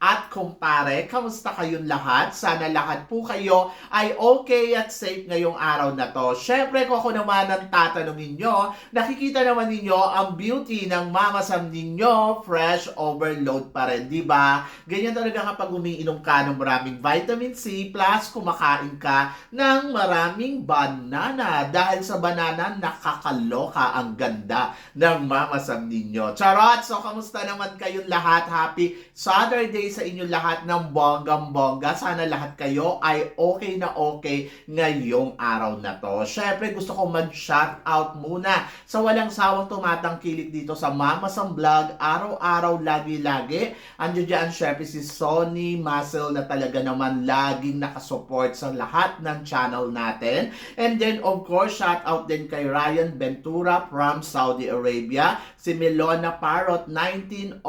at kumpare. Kamusta kayong lahat? Sana lahat po kayo ay okay at safe ngayong araw na to. Syempre kung ako naman ang tatanungin nyo, nakikita naman ninyo ang beauty ng Mama Sam ninyo, fresh overload pa rin, di ba? Ganyan talaga kapag umiinom ka ng maraming vitamin C plus kumakain ka ng maraming banana. Dahil sa banana, nakakaloka ang ganda ng Mama Sam ninyo. Charot! So, kamusta naman kayong lahat? Happy Saturday sa inyo lahat ng bonggang-bongga. Sana lahat kayo ay okay na okay ngayong araw na to. Syempre, gusto ko mag-shout out muna sa walang sawang tumatangkilik dito sa Mama Sam Vlog. Araw-araw, lagi-lagi. Andiyo dyan, syempre, si Sony Muscle na talaga naman laging nakasupport sa lahat ng channel natin. And then, of course, shout out din kay Ryan Ventura from Saudi Arabia. Si Melona Parrot, 1909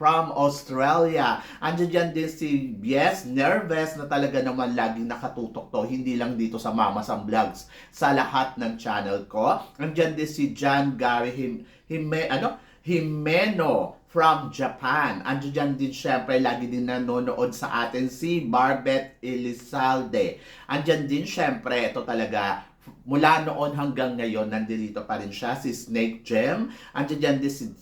from Australia. Andiyan din si Bies Nervous na talaga naman laging nakatutok to. Hindi lang dito sa Mama Sam Vlogs. Sa lahat ng channel ko. Andiyan din si John Gary Him, Hime, ano? Himeno from Japan. Andiyan din syempre, lagi din nanonood sa atin si Barbet Elizalde. Andiyan din syempre, ito talaga, mula noon hanggang ngayon, nandito pa rin siya, si Snake Gem. Andiyan din si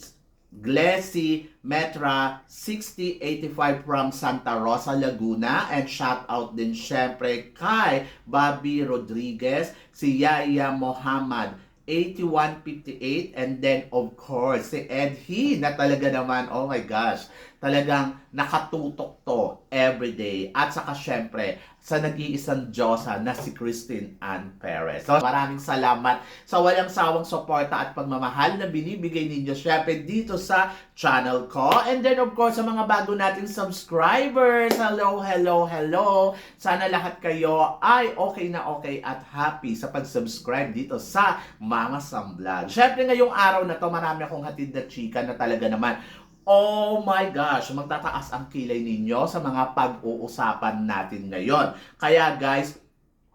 Glessy Metra 6085 from Santa Rosa, Laguna. And shout out din syempre kay Bobby Rodriguez, si Yaya Mohammed 8158 and then of course si Ed He na talaga naman oh my gosh talagang nakatutok to everyday at saka syempre sa nag-iisang Diyosa na si Christine Ann Perez. So maraming salamat sa walang sawang suporta at pagmamahal na binibigay ninyo syempre dito sa channel ko. And then of course sa mga bago nating subscribers, hello, hello, hello. Sana lahat kayo ay okay na okay at happy sa pag-subscribe dito sa Mama Sam Vlog. Syempre ngayong araw na to marami akong hatid na chika na talaga naman Oh my gosh, magtataas ang kilay ninyo sa mga pag-uusapan natin ngayon. Kaya guys,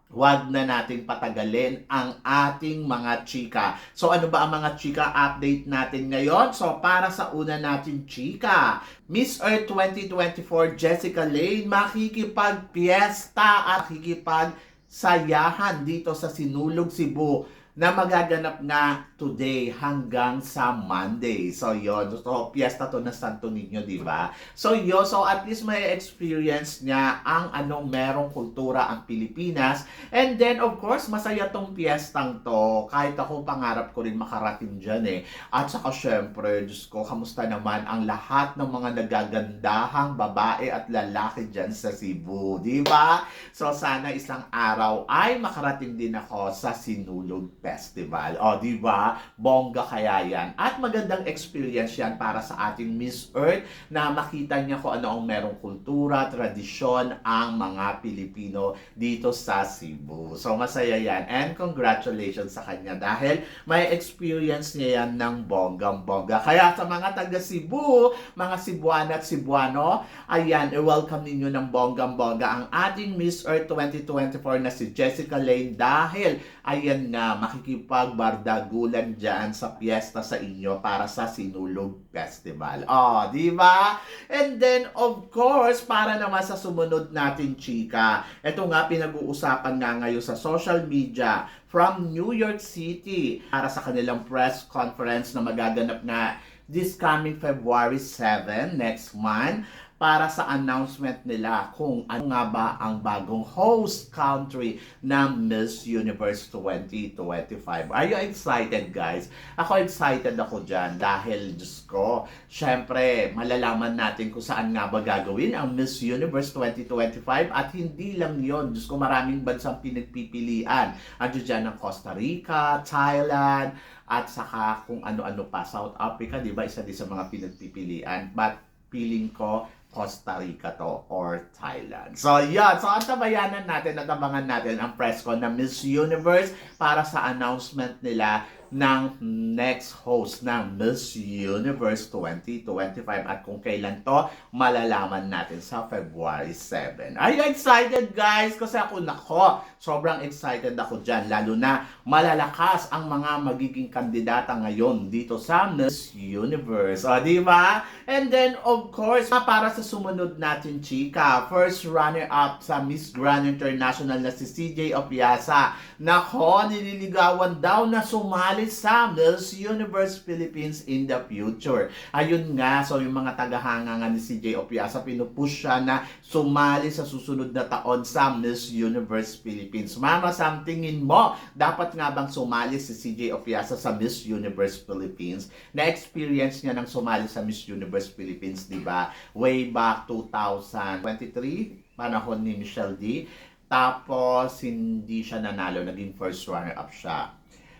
Huwag na nating patagalin ang ating mga chika. So ano ba ang mga chika update natin ngayon? So para sa una natin chika, Miss Earth 2024 Jessica Lane makikipag-piesta at makikipag-sayahan dito sa Sinulog, Cebu na magaganap nga today hanggang sa Monday. So, yon So, piyesta to na Santo Niño, di ba? So, yun. So, at least may experience niya ang anong merong kultura ang Pilipinas. And then, of course, masaya tong piyestang to. Kahit ako, pangarap ko rin makarating dyan eh. At saka, syempre, Diyos ko, kamusta naman ang lahat ng mga nagagandahang babae at lalaki dyan sa Cebu, di ba? So, sana isang araw ay makarating din ako sa Sinulog Festival. O, di ba? Bongga kaya yan. At magandang experience yan para sa ating Miss Earth na makita niya kung ano ang merong kultura, tradisyon ang mga Pilipino dito sa Cebu. So, masaya yan. And congratulations sa kanya dahil may experience niya yan ng bonggang-bongga. Kaya sa mga taga Cebu, mga Cebuana at Cebuano, ayan, i-welcome ninyo ng bonggang-bongga ang ating Miss Earth 2024 na si Jessica Lane dahil, ayan nga, makikipagbardagulan dyan sa piyesta sa inyo para sa Sinulog Festival. Oh, di ba? And then, of course, para naman sa sumunod natin, chika, ito nga pinag-uusapan nga ngayon sa social media from New York City para sa kanilang press conference na magaganap na this coming February 7, next month para sa announcement nila kung ano nga ba ang bagong host country ng Miss Universe 2025. Are you excited guys? Ako excited ako dyan dahil Diyos ko, syempre malalaman natin kung saan nga ba gagawin ang Miss Universe 2025 at hindi lang yon Diyos ko maraming bansang pinagpipilian. Andiyo dyan ng Costa Rica, Thailand, at saka kung ano-ano pa. South Africa, di ba, isa din sa mga pinagpipilian. But feeling ko, Costa Rica to or Thailand. So, yan. So, ang tabayanan natin at abangan natin ang press con na Miss Universe para sa announcement nila ng next host ng Miss Universe 2025 at kung kailan to malalaman natin sa February 7. Are you excited guys? Kasi ako nako, sobrang excited ako dyan lalo na malalakas ang mga magiging kandidata ngayon dito sa Miss Universe. O, di ba? And then, of course, para sa sumunod natin, chika, first runner-up sa Miss Grand International na si CJ Opiasa. Nako, nililigawan daw na sumali Miss Universe Philippines in the future. Ayun nga, so yung mga tagahanga nga ni CJ Opiasa, pinupush siya na sumali sa susunod na taon sa Miss Universe Philippines. Mama, Sam, tingin mo, dapat nga bang sumali si CJ Opiasa sa Miss Universe Philippines? Na-experience niya ng sumali sa Miss Universe Philippines, di ba? Way back 2023, panahon ni Michelle D. Tapos, hindi siya nanalo, naging first runner-up siya.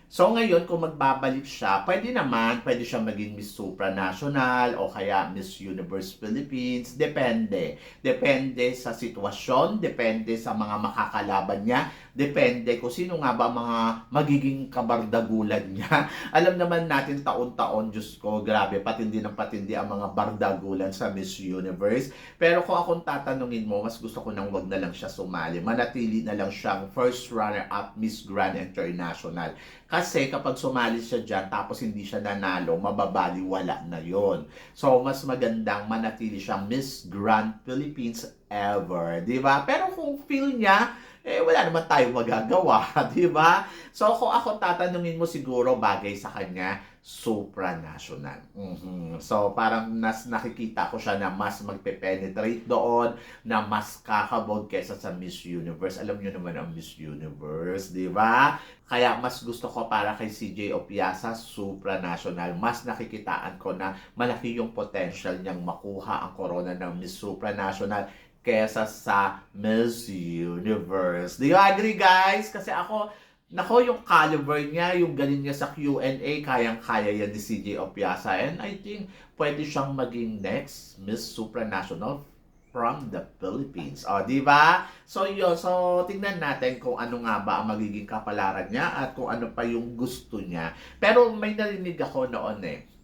So ngayon, kung magbabalik siya, pwede naman, pwede siya maging Miss Supranational o kaya Miss Universe Philippines. Depende. Depende sa sitwasyon, depende sa mga makakalaban niya, depende kung sino nga ba mga magiging kabardagulan niya. Alam naman natin taon-taon, Diyos ko, grabe, patindi ng patindi ang mga bardagulan sa Miss Universe. Pero kung akong tatanungin mo, mas gusto ko nang wag na lang siya sumali. Manatili na lang siyang first runner-up Miss Grand International. Kasi kapag sumali siya dyan, tapos hindi siya nanalo, mababaliwala na yon. So, mas magandang manatili siyang Miss Grand Philippines ever. Di ba? Pero kung feel niya, eh wala naman tayong magagawa, di ba? So kung ako tatanungin mo siguro bagay sa kanya, supranational. Mhm. So parang nas nakikita ko siya na mas magpe-penetrate doon, na mas kakabog kesa sa Miss Universe. Alam niyo naman ang Miss Universe, di ba? Kaya mas gusto ko para kay CJ Opiasa, supranational. Mas nakikitaan ko na malaki yung potential niyang makuha ang corona ng Miss Supranational kesa sa Miss Universe. Do you agree guys? Kasi ako, nako yung caliber niya, yung galing niya sa Q&A, kayang-kaya yan ni CJ Opiasa. And I think pwede siyang maging next Miss Supranational from the Philippines. O, di ba? So, yun. So, tingnan natin kung ano nga ba ang magiging kapalaran niya at kung ano pa yung gusto niya. Pero may narinig ako noon eh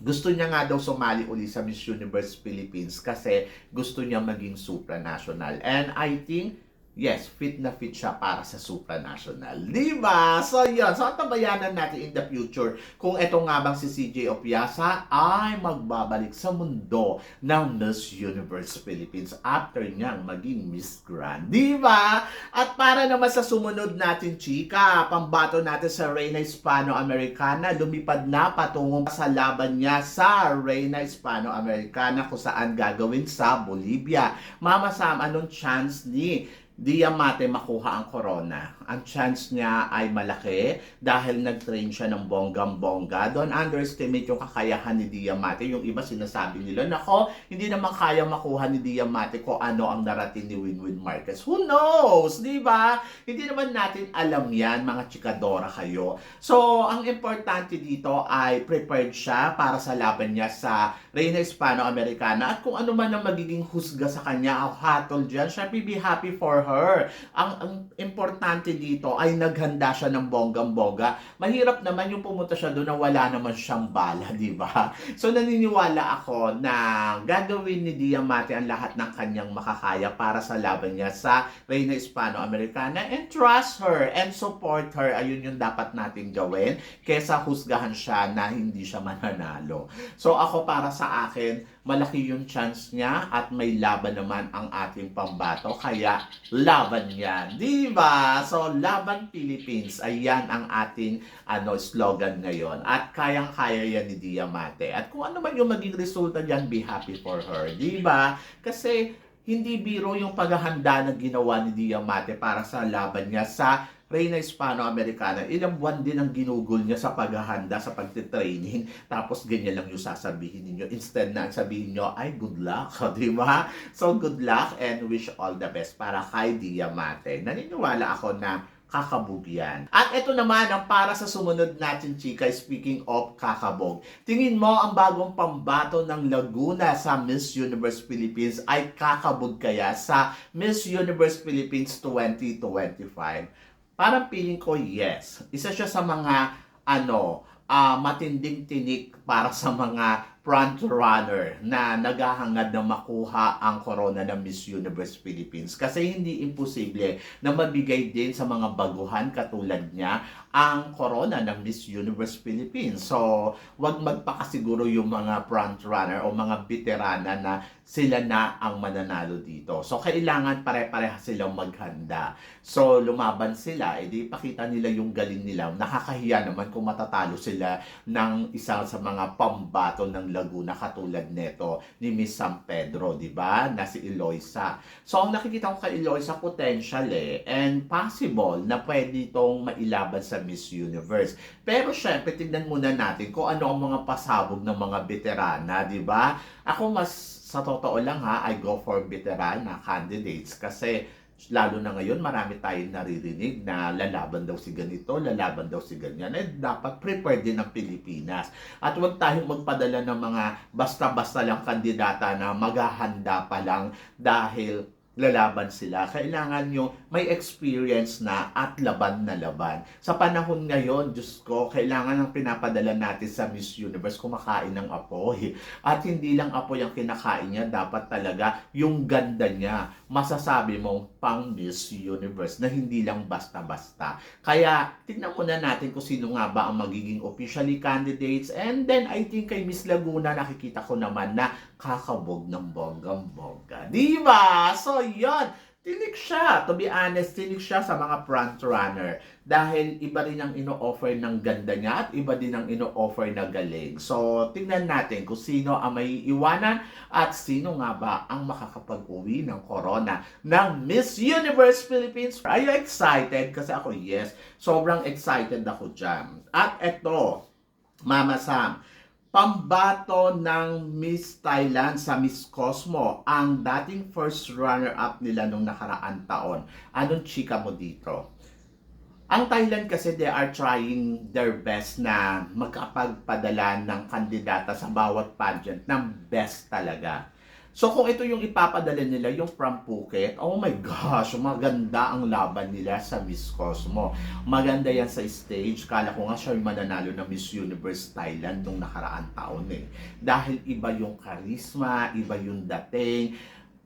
gusto niya nga daw sumali uli sa Miss Universe Philippines kasi gusto niya maging supranational. And I think, yes, fit na fit siya para sa supranational. Di ba? So, yun. So, tabayanan natin in the future kung ito nga bang si CJ Opiasa ay magbabalik sa mundo ng Miss Universe Philippines after niyang maging Miss Grand. Di ba? At para naman sa sumunod natin, chika, pambato natin sa Reina Hispano-Americana, lumipad na patungo sa laban niya sa Reina Hispano-Americana kung saan gagawin sa Bolivia. Mama Sam, anong chance ni Diamante makuha ang corona. Ang chance niya ay malaki dahil nag-train siya ng bonggang-bongga. Don't underestimate yung kakayahan ni Diamante. Yung iba sinasabi nila, nako, hindi naman kaya makuha ni Diamante kung ano ang narating ni Winwin Marquez. Who knows? Di ba? Hindi naman natin alam yan, mga chikadora kayo. So, ang importante dito ay prepared siya para sa laban niya sa Reina Hispano-Americana at kung ano man ang magiging husga sa kanya, ang hatol dyan, syempre be happy for her. Ang, ang importante dito ay naghanda siya ng bonggang-bongga. Mahirap naman yung pumunta siya doon na wala naman siyang bala, di ba? So naniniwala ako na gagawin ni Diamante ang lahat ng kanyang makakaya para sa laban niya sa Reina Hispano-Americana and trust her and support her. Ayun yung dapat natin gawin kesa husgahan siya na hindi siya mananalo. So ako para sa akin, malaki yung chance niya at may laban naman ang ating pambato. Kaya laban yan. Di ba? So, laban Philippines. Ayan ang ating ano, slogan ngayon. At kayang-kaya yan ni Diamante. At kung ano man yung maging resulta diyan, be happy for her. Di ba? Kasi hindi biro yung paghahanda na ginawa ni Diamante para sa laban niya sa Reina Hispano-Americana, ilang buwan din ang ginugol niya sa paghahanda, sa pagtitraining, tapos ganyan lang yung sasabihin ninyo. Instead na sabihin nyo, ay good luck, di ba? So good luck and wish all the best para kay Diamante. Naniniwala ako na kakabog yan. At ito naman ang para sa sumunod natin, chika, speaking of kakabog. Tingin mo ang bagong pambato ng Laguna sa Miss Universe Philippines ay kakabog kaya sa Miss Universe Philippines 2025? Parang feeling ko yes. Isa siya sa mga ano, ah, matinding tinik para sa mga front runner na naghahangad na makuha ang corona ng Miss Universe Philippines. Kasi hindi imposible na mabigay din sa mga baguhan katulad niya ang corona ng Miss Universe Philippines. So, wag magpakasiguro yung mga front runner o mga veterana na sila na ang mananalo dito. So, kailangan pare-pareha silang maghanda. So, lumaban sila, edi pakita nila yung galing nila. Nakakahiya naman kung matatalo sila ng isa sa mga pambato ng Laguna katulad neto ni Miss San Pedro, di ba? Na si Eloisa. So, ang nakikita ko kay Eloisa, potential eh. And possible na pwede itong mailaban sa Miss Universe. Pero syempre, tignan muna natin kung ano ang mga pasabog ng mga veterana, di ba? Ako mas, sa totoo lang ha, I go for veterana candidates kasi lalo na ngayon, marami tayong naririnig na lalaban daw si ganito, lalaban daw si ganyan. Eh, dapat prepared din ang Pilipinas. At huwag tayong magpadala ng mga basta-basta lang kandidata na maghahanda pa lang dahil lalaban sila. Kailangan nyo may experience na at laban na laban. Sa panahon ngayon, Diyos ko, kailangan ang pinapadala natin sa Miss Universe kumakain ng apoy. At hindi lang apoy ang kinakain niya, dapat talaga yung ganda niya. Masasabi mo pang Miss Universe na hindi lang basta-basta. Kaya, tignan muna natin kung sino nga ba ang magiging officially candidates. And then, I think kay Miss Laguna, nakikita ko naman na kakabog ng bonggang-bongga. Di ba? So, yon Tinik siya. To be honest, tinik siya sa mga front runner. Dahil iba rin ang ino-offer ng ganda niya at iba din ang ino-offer na galing. So, tingnan natin kung sino ang may iwanan at sino nga ba ang makakapag-uwi ng corona ng Miss Universe Philippines. Are you excited? Kasi ako, yes. Sobrang excited ako dyan. At eto, Mama Sam, pambato ng Miss Thailand sa Miss Cosmo, ang dating first runner-up nila nung nakaraan taon. Anong chika mo dito? Ang Thailand kasi they are trying their best na magkapagpadala ng kandidata sa bawat pageant ng best talaga. So kung ito yung ipapadala nila, yung from Phuket, oh my gosh, maganda ang laban nila sa Miss Cosmo. Maganda yan sa stage. Kala ko nga siya yung mananalo ng Miss Universe Thailand nung nakaraan taon eh. Dahil iba yung charisma, iba yung dating.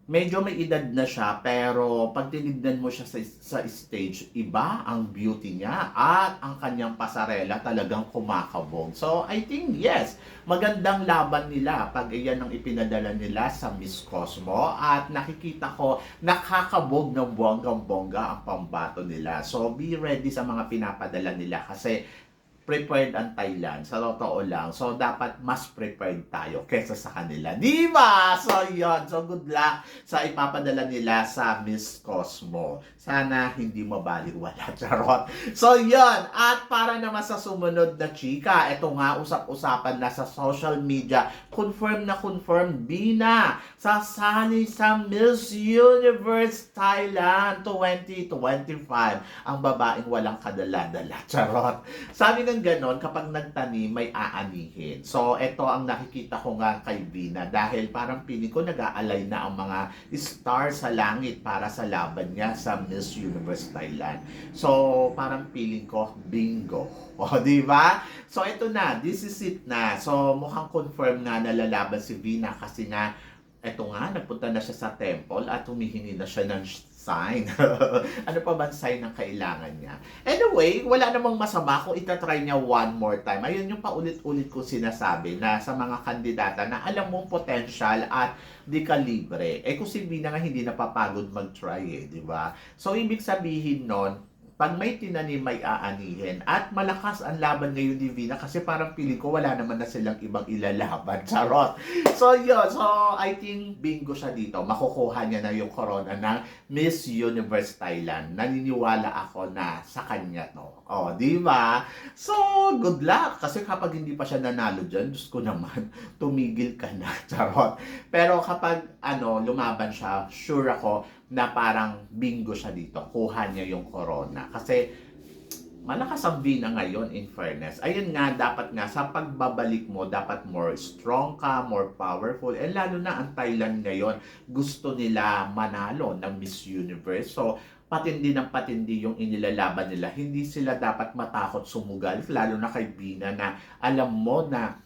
Medyo may edad na siya, pero pag tinignan mo siya sa, sa stage, iba ang beauty niya at ang kanyang pasarela talagang kumakabog. So, I think, yes, magandang laban nila pag iyan ang ipinadala nila sa Miss Cosmo at nakikita ko nakakabog ng bonggang-bongga ang pambato nila. So, be ready sa mga pinapadala nila kasi prepared ang Thailand. Sa totoo lang. So, dapat mas prepared tayo kesa sa kanila. Di ba? So, yon So, good luck sa ipapadala nila sa Miss Cosmo. Sana hindi mabaliwala. Charot. So, yon At para naman sa sumunod na chika, ito nga, usap-usapan na sa social media. Confirm na confirm, Bina, sasali sa Miss Universe Thailand 2025. Ang babaeng walang kadala-dala. Charot. Sabi ng ganon, kapag nagtanim, may aanihin. So, ito ang nakikita ko nga kay Bina dahil parang piling ko nag-aalay na ang mga star sa langit para sa laban niya sa Miss Universe Thailand. So, parang piling ko, bingo. O, di ba? So, ito na, this is it na. So, mukhang confirm na nalalaban si Bina kasi nga, eto nga, nagpunta na siya sa temple at humihingi na siya ng sign. ano pa ba ang sign ng kailangan niya? Anyway, wala namang masama kung itatry niya one more time. Ayun yung paulit-ulit ko sinasabi na sa mga kandidata na alam mong potential at di ka libre. Eh kung si Bina nga hindi napapagod mag-try eh, di ba? So, ibig sabihin nun, pag may tinanim, may aanihin. At malakas ang laban ngayon ni Vina kasi parang piling ko wala naman na silang ibang ilalaban. Charot! So, yun. So, I think bingo siya dito. Makukuha niya na yung corona ng Miss Universe Thailand. Naniniwala ako na sa kanya to. O, di ba? So, good luck. Kasi kapag hindi pa siya nanalo dyan, Diyos ko naman, tumigil ka na. Charot. Pero kapag ano, lumaban siya, sure ako na parang bingo siya dito. Kuha niya yung corona. Kasi malakas ang Vina ngayon in fairness. Ayun nga, dapat nga sa pagbabalik mo, dapat more strong ka, more powerful. And lalo na ang Thailand ngayon, gusto nila manalo ng Miss Universe. So, patindi ng patindi yung inilalaban nila. Hindi sila dapat matakot sumugal, lalo na kay Bina na alam mo na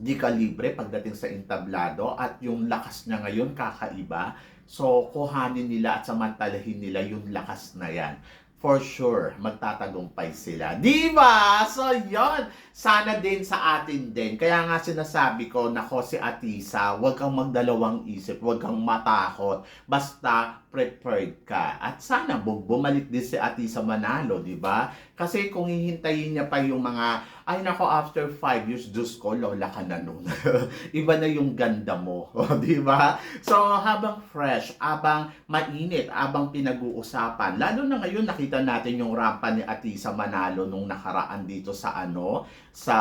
di ka libre pagdating sa entablado at yung lakas niya ngayon kakaiba. So, kuhanin nila at samantalahin nila yung lakas na yan. For sure, magtatagumpay sila. Di ba? So, yon Sana din sa atin din. Kaya nga sinasabi ko, nako si Atisa, huwag kang magdalawang isip, huwag kang matakot. Basta prepared ka. At sana bu- bumalik din si Atisa Manalo, di ba? Kasi kung hihintayin niya pa yung mga, ay nako, after five years, Diyos ko, lola ka na nun. Iba na yung ganda mo, di ba? So, habang fresh, habang mainit, habang pinag-uusapan, lalo na ngayon nakita natin yung rampa ni Atisa Manalo nung nakaraan dito sa ano, sa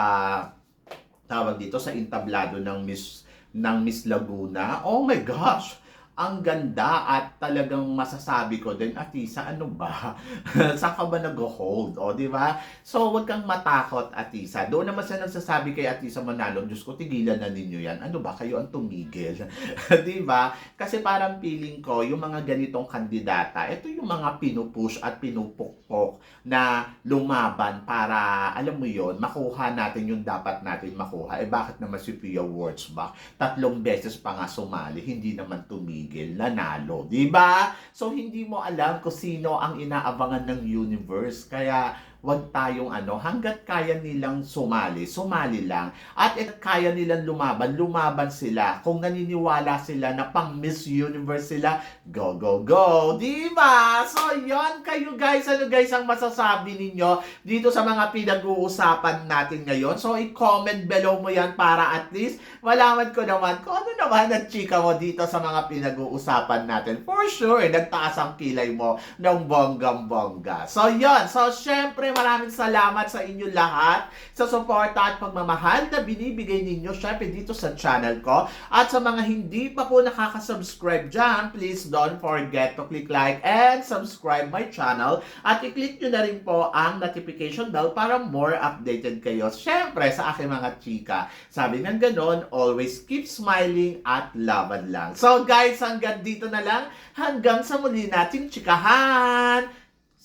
tawag dito sa entablado ng Miss ng Miss Laguna. Oh my gosh! Ang ganda at talagang masasabi ko din, Atisa, ano ba? Saan ka ba nag-hold? O, di ba? So, huwag kang matakot, Atisa. Doon naman siya nagsasabi kay Atisa Manalo, Diyos ko, tigilan na ninyo yan. Ano ba? Kayo ang tumigil. di ba? Kasi parang feeling ko, yung mga ganitong kandidata, ito yung mga pinupush at pinupukpok na lumaban para, alam mo yon makuha natin yung dapat natin makuha. Eh, bakit naman si Pia Wurzbach? Tatlong beses pa nga sumali, hindi naman tumigil, nanalo. di ba? So, hindi mo alam kung sino ang inaabangan ng universe. Kaya, wag tayong ano, hanggat kaya nilang sumali, sumali lang. At if kaya nilang lumaban, lumaban sila. Kung naniniwala sila na pang Miss Universe sila, go, go, go. Di ba? So, yon kayo guys. Ano guys ang masasabi ninyo dito sa mga pinag-uusapan natin ngayon? So, i-comment below mo yan para at least malaman ko naman kung ano naman ang chika mo dito sa mga pinag-uusapan natin. For sure, nagtaas ang kilay mo ng bonggang-bongga. So, yon So, syempre, maraming salamat sa inyo lahat sa suporta at pagmamahal na binibigay ninyo syempre dito sa channel ko. At sa mga hindi pa po nakaka-subscribe dyan, please don't forget to click like and subscribe my channel. At i-click nyo na rin po ang notification bell para more updated kayo. Syempre, sa aking mga chika. Sabi ng ganon, always keep smiling at laban lang. So guys, hanggang dito na lang. Hanggang sa muli nating chikahan.